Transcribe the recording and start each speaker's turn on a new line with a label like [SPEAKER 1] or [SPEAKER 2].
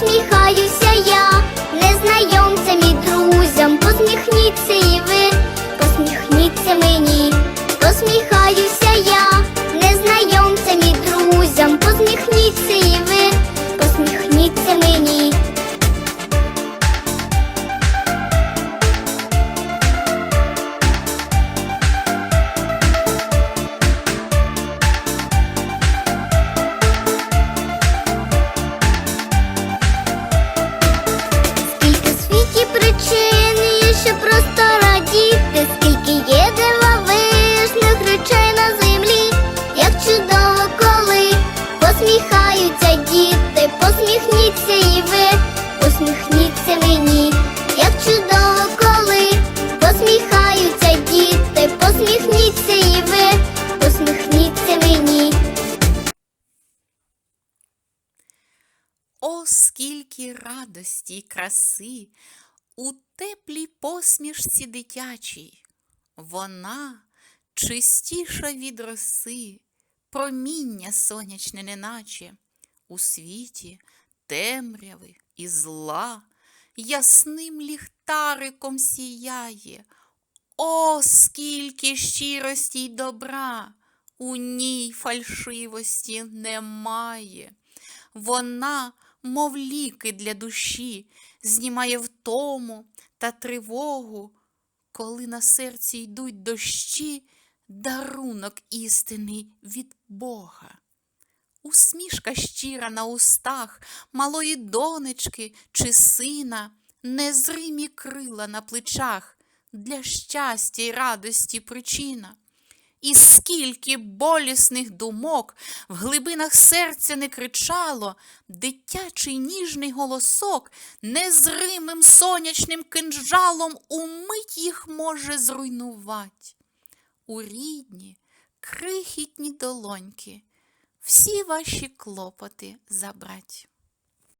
[SPEAKER 1] посміхаюся я, незнайомцям і друзям, посміхніться і ви, посміхніться мені, посміхаюся я, посміхаються діти, посміхніться і ви, посміхніться мені, як чудово, коли посміхаються діти, посміхніться і ви, посміхніться мені.
[SPEAKER 2] О, скільки радості й краси у теплій посмішці дитячій. Вона чистіша від роси, проміння сонячне неначе, у світі темряви і зла, ясним ліхтариком сіяє. О, скільки щирості й добра, у ній фальшивості немає. Вона, мов ліки для душі, знімає втому та тривогу, коли на серці йдуть дощі, дарунок істинний від Бога. Усмішка щира на устах малої донечки чи сина, незримі крила на плечах, для щастя й радості причина. І скільки болісних думок в глибинах серця не кричало, дитячий ніжний голосок незримим сонячним кинджалом умить їх може зруйнувать. У рідні, крихітні долоньки всі ваші клопоти забрать.